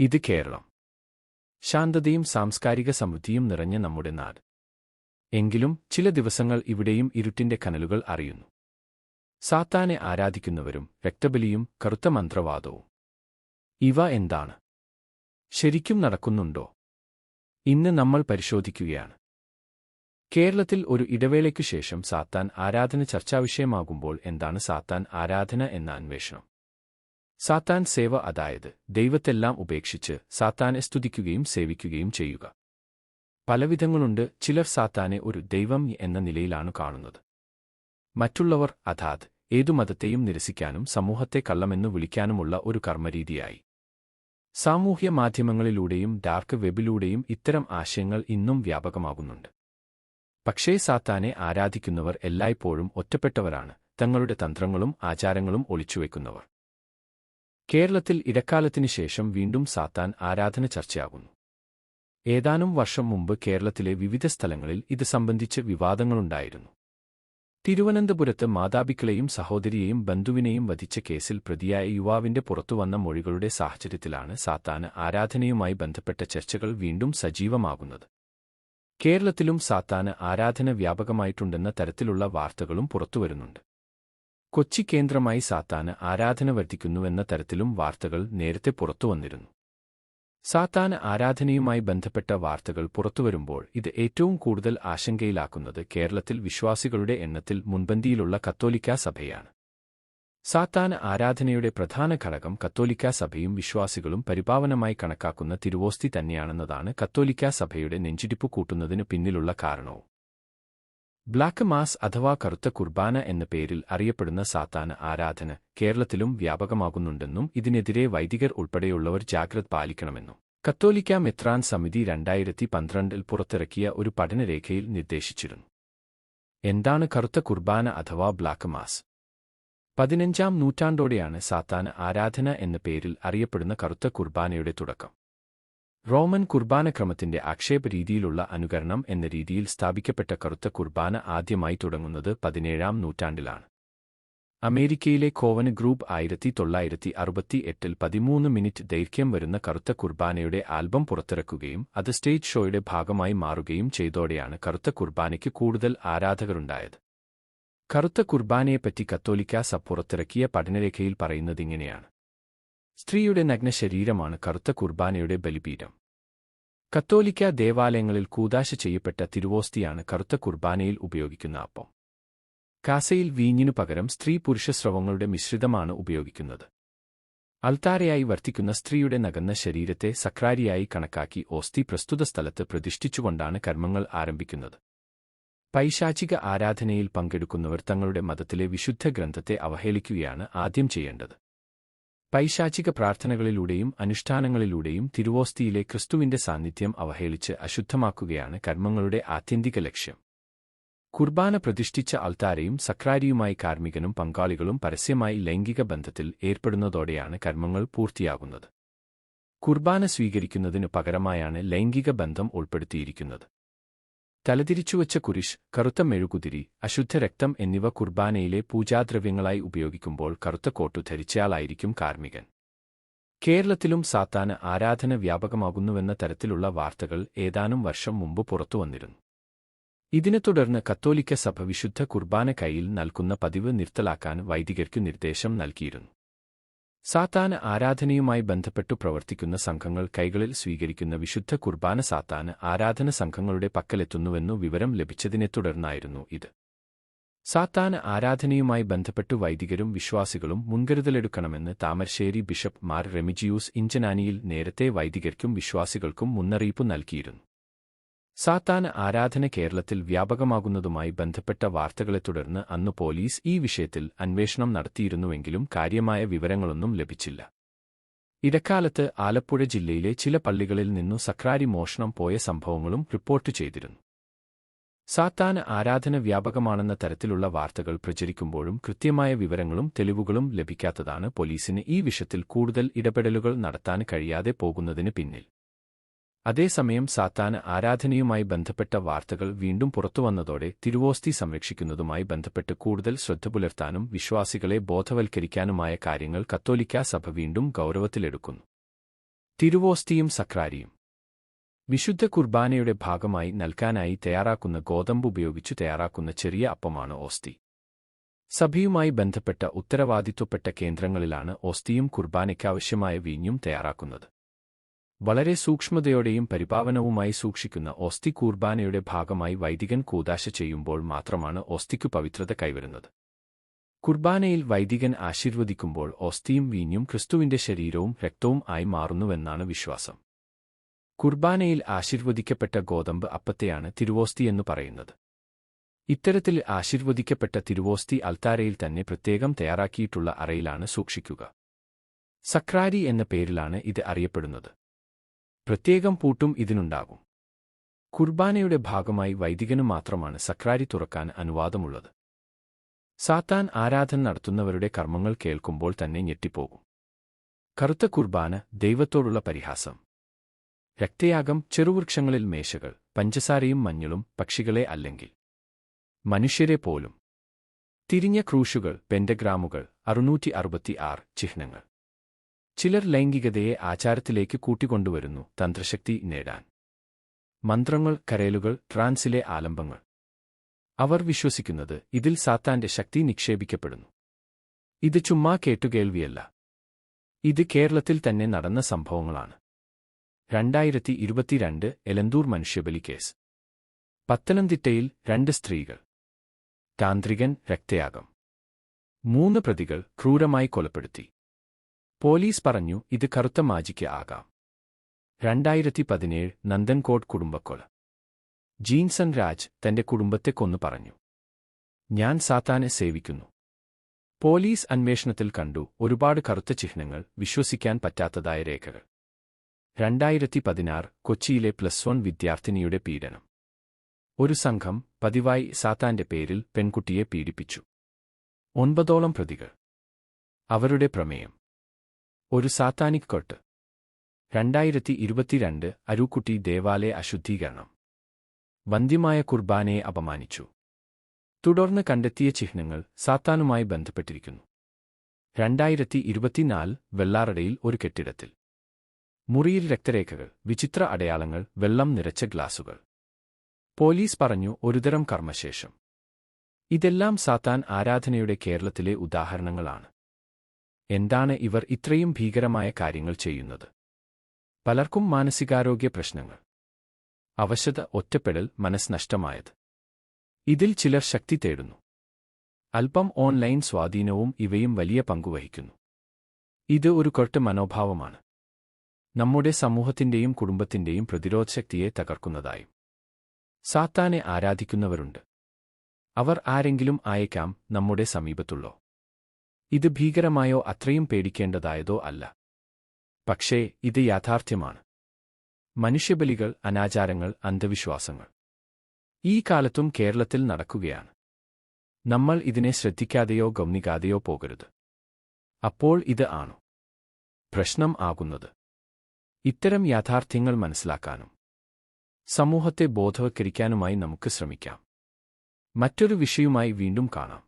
ഇത് കേരളം. ശാന്തതയും സാംസ്കാരിക സമൃദ്ധിയും നിറഞ്ഞ നമ്മുടെ നാട്. എങ്കിലും ചില ദിവസങ്ങൾ ഇവിടെയും ഇരുട്ടിന്റെ കനലുകൾ അറിയുന്നു. സാത്താനെ ആരാധിക്കുന്നവരും രക്തബലിയും കറുത്ത മന്ത്രവാദവും. ഇവ എന്താണ്? ശരിക്കും നടക്കുന്നുണ്ടോ? ഇന്ന് നമ്മൾ പരിശോധിക്കുകയാണ്. കേരളത്തിൽ ഒരു ഇടവേളയ്ക്കു ശേഷം സാത്താൻ ആരാധന ചർച്ചാവിഷയമാകുമ്പോൾ എന്താണ് സാത്താൻ ആരാധന എന്ന അന്വേഷണം? സാത്താൻ സേവ അതായത് ദൈവത്തെല്ലാം ഉപേക്ഷിച്ച് സാത്താനെ സ്തുതിക്കുകയും സേവിക്കുകയും ചെയ്യുക. പലവിധങ്ങളുണ്ട് ചിലർ സാത്താനെ ഒരു ദൈവം എന്ന നിലയിലാണ് കാണുന്നത്. മറ്റുള്ളവർ അതാത് ഏതു മതത്തെയും നിരസിക്കാനും സമൂഹത്തെ കള്ളമെന്നു വിളിക്കാനുമുള്ള ഒരു കർമ്മരീതിയായി. സാമൂഹ്യ മാധ്യമങ്ങളിലൂടെയും ഡാർക്ക് വെബിലൂടെയും ഇത്തരം ആശയങ്ങൾ ഇന്നും വ്യാപകമാകുന്നുണ്ട്. പക്ഷേ സാത്താനെ ആരാധിക്കുന്നവർ എല്ലായ്പ്പോഴും ഒറ്റപ്പെട്ടവരാണ് തങ്ങളുടെ തന്ത്രങ്ങളും ആചാരങ്ങളും ഒളിച്ചുവെക്കുന്നവർ. കേരളത്തിൽ ഇടക്കാലത്തിനു ശേഷം വീണ്ടും സാത്താൻ ആരാധന ചർച്ചയാകുന്നു. ഏതാനും വർഷം മുമ്പ് കേരളത്തിലെ വിവിധ സ്ഥലങ്ങളിൽ ഇത് സംബന്ധിച്ച് വിവാദങ്ങളുണ്ടായിരുന്നു. തിരുവനന്തപുരത്ത് മാതാപിക്കളെയും സഹോദരിയെയും ബന്ധുവിനെയും വധിച്ച കേസിൽ പ്രതിയായ യുവാവിന്റെ പുറത്തുവന്ന മൊഴികളുടെ സാഹചര്യത്തിലാണ് സാത്താന് ആരാധനയുമായി ബന്ധപ്പെട്ട ചർച്ചകൾ വീണ്ടും സജീവമാകുന്നത്. കേരളത്തിലും സാത്താന് ആരാധന വ്യാപകമായിട്ടുണ്ടെന്ന തരത്തിലുള്ള വാർത്തകളും പുറത്തുവരുന്നുണ്ട്. കൊച്ചി കേന്ദ്രമായി സാത്താന് ആരാധന വർദ്ധിക്കുന്നുവെന്ന തരത്തിലും വാർത്തകൾ നേരത്തെ പുറത്തുവന്നിരുന്നു സാത്താന് ആരാധനയുമായി ബന്ധപ്പെട്ട വാർത്തകൾ പുറത്തുവരുമ്പോൾ ഇത് ഏറ്റവും കൂടുതൽ ആശങ്കയിലാക്കുന്നത് കേരളത്തിൽ വിശ്വാസികളുടെ എണ്ണത്തിൽ മുൻപന്തിയിലുള്ള കത്തോലിക്കാ സഭയാണ്. സാത്താന് ആരാധനയുടെ പ്രധാന ഘടകം കത്തോലിക്കാ സഭയും വിശ്വാസികളും പരിപാവനമായി കണക്കാക്കുന്ന തിരുവോസ്തി തന്നെയാണെന്നതാണ് കത്തോലിക്കാ സഭയുടെ നെഞ്ചിടിപ്പ് കൂട്ടുന്നതിനു പിന്നിലുള്ള കാരണവും. ബ്ലാക്ക് മാസ് അഥവാ കറുത്ത കുർബാന എന്ന പേരിൽ അറിയപ്പെടുന്ന സാത്താന ആരാധന കേരളത്തിലും വ്യാപകമാകുന്നുണ്ടെന്നും ഇതിനെതിരെ വൈദികർ ഉൾപ്പെടെയുള്ളവർ ജാഗ്രത പാലിക്കണമെന്നും. കത്തോലിക്ക മെത്രാൻ സമിതി രണ്ടായിരത്തി പന്ത്രണ്ടിൽ പുറത്തിറക്കിയ ഒരു പഠനരേഖയിൽ നിർദ്ദേശിച്ചിരുന്നു. എന്താണ് കറുത്ത കുർബാന അഥവാ ബ്ലാക്ക് മാസ്? പതിനഞ്ചാം നൂറ്റാണ്ടോടെയാണ് സാത്താന ആരാധന എന്ന പേരിൽ അറിയപ്പെടുന്ന കറുത്ത കുർബാനയുടെ തുടക്കം. റോമൻ കുർബാനക്രമത്തിന്റെ ആക്ഷേപ രീതിയിലുള്ള അനുകരണം എന്ന രീതിയിൽ സ്ഥാപിക്കപ്പെട്ട കറുത്ത കുർബാന ആദ്യമായി തുടങ്ങുന്നത് പതിനേഴാം നൂറ്റാണ്ടിലാണ്. അമേരിക്കയിലെ കോവന് ഗ്രൂപ്പ് ആയിരത്തി തൊള്ളായിരത്തി അറുപത്തി എട്ടിൽ പതിമൂന്ന് മിനിറ്റ് ദൈർഘ്യം വരുന്ന കറുത്ത കുർബാനയുടെ ആൽബം പുറത്തിറക്കുകയും അത് സ്റ്റേജ് ഷോയുടെ ഭാഗമായി മാറുകയും ചെയ്തോടെയാണ് കറുത്ത കുർബാനയ്ക്ക് കൂടുതൽ ആരാധകരുണ്ടായത്. കറുത്ത കുർബാനയെപ്പറ്റി കത്തോലിക്ക സഭ പുറത്തിറക്കിയ പഠനരേഖയിൽ പറയുന്നതിങ്ങനെയാണ് സ്ത്രീയുടെ നഗ്നശരീരമാണ് കറുത്ത കുർബാനയുടെ ബലിപീഠം. കത്തോലിക്ക ദേവാലയങ്ങളിൽ കൂതാശ ചെയ്യപ്പെട്ട തിരുവോസ്തിയാണ് കറുത്ത കുർബാനയിൽ ഉപയോഗിക്കുന്ന അപ്പം. കാസയിൽ വീഞ്ഞിനു പകരം സ്ത്രീ പുരുഷ സ്രവങ്ങളുടെ മിശ്രിതമാണ് ഉപയോഗിക്കുന്നത്. അൽത്താരയായി വർത്തിക്കുന്ന സ്ത്രീയുടെ നഗന്ന ശരീരത്തെ സക്രാരിയായി കണക്കാക്കി ഓസ്തി പ്രസ്തുത സ്ഥലത്ത് പ്രതിഷ്ഠിച്ചുകൊണ്ടാണ് കർമ്മങ്ങൾ ആരംഭിക്കുന്നത്. പൈശാചിക ആരാധനയിൽ പങ്കെടുക്കുന്നവർ തങ്ങളുടെ മതത്തിലെ വിശുദ്ധ ഗ്രന്ഥത്തെ അവഹേളിക്കുകയാണ് ആദ്യം ചെയ്യേണ്ടത്. പൈശാചിക പ്രാർത്ഥനകളിലൂടെയും അനുഷ്ഠാനങ്ങളിലൂടെയും തിരുവോസ്തിയിലെ ക്രിസ്തുവിന്റെ സാന്നിധ്യം അവഹേളിച്ച് അശുദ്ധമാക്കുകയാണ് കർമ്മങ്ങളുടെ ആത്യന്തിക ലക്ഷ്യം. കുർബാന പ്രതിഷ്ഠിച്ച അൾത്താരയും സക്രാരിയുമായി കാർമ്മികനും പങ്കാളികളും പരസ്യമായി ലൈംഗിക ബന്ധത്തിൽ ഏർപ്പെടുന്നതോടെയാണ് കർമ്മങ്ങൾ പൂർത്തിയാകുന്നത്. കുർബാന സ്വീകരിക്കുന്നതിനു പകരമായാണ് ലൈംഗിക ബന്ധം ഉൾപ്പെടുത്തിയിരിക്കുന്നത്. തലതിരിച്ചുവച്ച കുരിശ് കറുത്ത മെഴുകുതിരി അശുദ്ധ രക്തം എന്നിവ കുർബാനയിലെ പൂജാദ്രവ്യങ്ങളായി ഉപയോഗിക്കുമ്പോൾ കറുത്ത കോട്ടു ധരിച്ചയാളായിരിക്കും കാർമികൻ കേരളത്തിലും സാത്താന് ആരാധന വ്യാപകമാകുന്നുവെന്ന തരത്തിലുള്ള വാർത്തകൾ ഏതാനും വർഷം മുമ്പ് പുറത്തുവന്നിരുന്നു. ഇതിനെ തുടർന്ന് കത്തോലിക്ക സഭ വിശുദ്ധ കുർബാന കൈയിൽ നൽകുന്ന പതിവ് നിർത്തലാക്കാൻ വൈദികർക്കു നിർദ്ദേശം നൽകിയിരുന്നു. സാത്താന് ആരാധനയുമായി ബന്ധപ്പെട്ടു പ്രവർത്തിക്കുന്ന സംഘങ്ങൾ കൈകളിൽ സ്വീകരിക്കുന്ന വിശുദ്ധ കുർബാന സാത്താന് ആരാധന സംഘങ്ങളുടെ പക്കലെത്തുന്നുവെന്നു വിവരം ലഭിച്ചതിനെ തുടർന്നായിരുന്നു ഇത്. സാത്താന് ആരാധനയുമായി ബന്ധപ്പെട്ടു വൈദികരും വിശ്വാസികളും മുൻകരുതലെടുക്കണമെന്ന് താമരശ്ശേരി ബിഷപ്പ് മാർ റെമിജിയൂസ് ഇഞ്ചനാനിയിൽ നേരത്തെ വൈദികർക്കും വിശ്വാസികൾക്കും മുന്നറിയിപ്പ് നൽകിയിരുന്നു. സാത്താന് ആരാധന കേരളത്തിൽ വ്യാപകമാകുന്നതുമായി ബന്ധപ്പെട്ട വാർത്തകളെ തുടർന്ന് അന്ന് പോലീസ് ഈ വിഷയത്തിൽ അന്വേഷണം നടത്തിയിരുന്നുവെങ്കിലും കാര്യമായ വിവരങ്ങളൊന്നും ലഭിച്ചില്ല. ഇടക്കാലത്ത് ആലപ്പുഴ ജില്ലയിലെ ചില പള്ളികളിൽ നിന്നു സക്രാരി മോഷണം പോയ സംഭവങ്ങളും റിപ്പോർട്ട് ചെയ്തിരുന്നു. സാത്താന ആരാധന വ്യാപകമാണെന്ന തരത്തിലുള്ള വാർത്തകൾ പ്രചരിക്കുമ്പോഴും കൃത്യമായ വിവരങ്ങളും തെളിവുകളും ലഭിക്കാത്തതാണ് പോലീസിന് ഈ വിഷയത്തിൽ കൂടുതൽ ഇടപെടലുകൾ നടത്താൻ കഴിയാതെ പോകുന്നതിന് പിന്നിൽ. അതേസമയം സാത്താന് ആരാധനയുമായി ബന്ധപ്പെട്ട വാർത്തകൾ വീണ്ടും പുറത്തുവന്നതോടെ തിരുവോസ്തി സംരക്ഷിക്കുന്നതുമായി ബന്ധപ്പെട്ട് കൂടുതൽ ശ്രദ്ധ പുലർത്താനും വിശ്വാസികളെ ബോധവൽക്കരിക്കാനുമായ കാര്യങ്ങൾ കത്തോലിക്കാ സഭ വീണ്ടും ഗൗരവത്തിലെടുക്കുന്നു. തിരുവോസ്തിയും സക്രാരിയും. വിശുദ്ധ കുർബാനയുടെ ഭാഗമായി നൽകാനായി തയ്യാറാക്കുന്ന ഗോതമ്പ് ഉപയോഗിച്ചു തയ്യാറാക്കുന്ന ചെറിയ അപ്പമാണ് ഓസ്തി. സഭയുമായി ബന്ധപ്പെട്ട ഉത്തരവാദിത്വപ്പെട്ട കേന്ദ്രങ്ങളിലാണ് ഓസ്തിയും കുർബാനയ്ക്കാവശ്യമായ വീഞ്ഞും തയ്യാറാക്കുന്നത്. വളരെ സൂക്ഷ്മതയോടെയും പരിപാവനവുമായി സൂക്ഷിക്കുന്ന ഓസ്തി കൂർബാനയുടെ ഭാഗമായി വൈദികൻ കൂതാശ ചെയ്യുമ്പോൾ മാത്രമാണ് ഓസ്തിക്കു പവിത്രത കൈവരുന്നത്. കുർബാനയിൽ വൈദികൻ ആശീർവദിക്കുമ്പോൾ ഓസ്തിയും വീഞ്ഞും ക്രിസ്തുവിന്റെ ശരീരവും രക്തവും ആയി മാറുന്നുവെന്നാണ് വിശ്വാസം. കുർബാനയിൽ ആശീർവദിക്കപ്പെട്ട ഗോതമ്പ് അപ്പത്തെയാണ് തിരുവോസ്തി എന്ന് പറയുന്നത്. ഇത്തരത്തിൽ ആശീർവദിക്കപ്പെട്ട തിരുവോസ്തി അൽത്താരയിൽ തന്നെ പ്രത്യേകം തയ്യാറാക്കിയിട്ടുള്ള അറയിലാണ് സൂക്ഷിക്കുക. സക്രാരി എന്ന പേരിലാണ് ഇത് അറിയപ്പെടുന്നത്. പ്രത്യേകം പൂട്ടും ഇതിനുണ്ടാകും. കുർബാനയുടെ ഭാഗമായി വൈദികനു മാത്രമാണ് സക്രാരി തുറക്കാൻ അനുവാദമുള്ളത്. സാത്താൻ ആരാധന നടത്തുന്നവരുടെ കർമ്മങ്ങൾ കേൾക്കുമ്പോൾ തന്നെ ഞെട്ടിപ്പോകും. കറുത്ത കുർബാന ദൈവത്തോടുള്ള പരിഹാസം. രക്തയാഗം ചെറുവൃക്ഷങ്ങളിൽ മേശകൾ പഞ്ചസാരയും മഞ്ഞളും പക്ഷികളെ അല്ലെങ്കിൽ മനുഷ്യരെ പോലും. തിരിഞ്ഞ ക്രൂശുകൾ പെൻഡഗ്രാമുകൾ അറുന്നൂറ്റി അറുപത്തി ആറ് ചിഹ്നങ്ങൾ. ചിലർ ലൈംഗികതയെ ആചാരത്തിലേക്ക് കൂട്ടിക്കൊണ്ടുവരുന്നു തന്ത്രശക്തി നേടാൻ. മന്ത്രങ്ങൾ കരയലുകൾ ട്രാൻസിലെ ആലംബങ്ങൾ. അവർ വിശ്വസിക്കുന്നത് ഇതിൽ സാത്താന്റെ ശക്തി നിക്ഷേപിക്കപ്പെടുന്നു. ഇത് ചുമ്മാ കേട്ടുകേൾവിയല്ല. ഇത് കേരളത്തിൽ തന്നെ നടന്ന സംഭവങ്ങളാണ്. രണ്ടായിരത്തി ഇരുപത്തിരണ്ട് എലന്തൂർ മനുഷ്യബലി കേസ്. പത്തനംതിട്ടയിൽ രണ്ട് സ്ത്രീകൾ. താന്ത്രികൻ രക്തയാഗം. മൂന്ന് പ്രതികൾ ക്രൂരമായി കൊലപ്പെടുത്തി. പോലീസ് പറഞ്ഞു ഇത് കറുത്ത മാജിക്ക് ആകാം. രണ്ടായിരത്തി പതിനേഴ് നന്ദൻകോട്ട് കുടുംബക്കൊല ജീൻസൺ രാജ് തന്റെ കുടുംബത്തെ കൊന്നു പറഞ്ഞു. ഞാൻ സാത്താനെ സേവിക്കുന്നു. പോലീസ് അന്വേഷണത്തിൽ കണ്ടു ഒരുപാട് കറുത്ത ചിഹ്നങ്ങൾ വിശ്വസിക്കാൻ പറ്റാത്തതായ രേഖകൾ. രണ്ടായിരത്തി പതിനാറ് കൊച്ചിയിലെ പ്ലസ് വൺ വിദ്യാർത്ഥിനിയുടെ പീഡനം. ഒരു സംഘം പതിവായി സാത്താന്റെ പേരിൽ പെൺകുട്ടിയെ പീഡിപ്പിച്ചു. ഒൻപതോളം പ്രതികൾ. അവരുടെ പ്രമേയം. ഒരു സാത്താനിക് കൊട്ട്. രണ്ടായിരത്തി ഇരുപത്തിരണ്ട് അരൂക്കുട്ടി ദേവാലയ അശുദ്ധീകരണം. വന്ധ്യമായ കുർബാനയെ അപമാനിച്ചു. തുടർന്ന് കണ്ടെത്തിയ ചിഹ്നങ്ങൾ സാത്താനുമായി ബന്ധപ്പെട്ടിരിക്കുന്നു. രണ്ടായിരത്തി ഇരുപത്തിനാല് വെള്ളാറടയിൽ ഒരു കെട്ടിടത്തിൽ. മുറിയിൽ രക്തരേഖകൾ വിചിത്ര അടയാളങ്ങൾ വെള്ളം നിറച്ച ഗ്ലാസുകൾ. പോലീസ് പറഞ്ഞു ഒരുതരം കർമ്മശേഷം. ഇതെല്ലാം സാത്താൻ ആരാധനയുടെ കേരളത്തിലെ ഉദാഹരണങ്ങളാണ്. എന്താണ് ഇവർ ഇത്രയും ഭീകരമായ കാര്യങ്ങൾ ചെയ്യുന്നത്? പലർക്കും മാനസികാരോഗ്യ പ്രശ്നങ്ങൾ. അവശത ഒറ്റപ്പെടൽ മനസ്നഷ്ടമായത് ഇതിൽ ചിലർ ശക്തി തേടുന്നു. അല്പം ഓൺലൈൻ സ്വാധീനവും ഇവയും വലിയ പങ്കുവഹിക്കുന്നു ഇത് ഒരു കൊട്ട് മനോഭാവമാണ്. നമ്മുടെ സമൂഹത്തിന്റെയും കുടുംബത്തിന്റെയും പ്രതിരോധശക്തിയെ തകർക്കുന്നതായും. സാത്താനെ ആരാധിക്കുന്നവരുണ്ട്. അവർ ആരെങ്കിലും ആയേക്കാം നമ്മുടെ സമീപത്തുള്ളോ? ഇത് ഭീകരമായോ അത്രയും പേടിക്കേണ്ടതായതോ അല്ല. പക്ഷേ ഇത് യാഥാർത്ഥ്യമാണ്. മനുഷ്യബലികൾ അനാചാരങ്ങൾ അന്ധവിശ്വാസങ്ങൾ. ഈ കാലത്തും കേരളത്തിൽ നടക്കുകയാണ്. നമ്മൾ ഇതിനെ ശ്രദ്ധിക്കാതെയോ ഗൗനിക്കാതെയോ പോകരുത്. അപ്പോൾ ഇത് ആണു. പ്രശ്നം ആകുന്നത്. ഇത്തരം യാഥാർത്ഥ്യങ്ങൾ മനസ്സിലാക്കാനും സമൂഹത്തെ ബോധവൽക്കരിക്കാനുമായി നമുക്ക് ശ്രമിക്കാം. മറ്റൊരു വിഷയവുമായി വീണ്ടും കാണാം.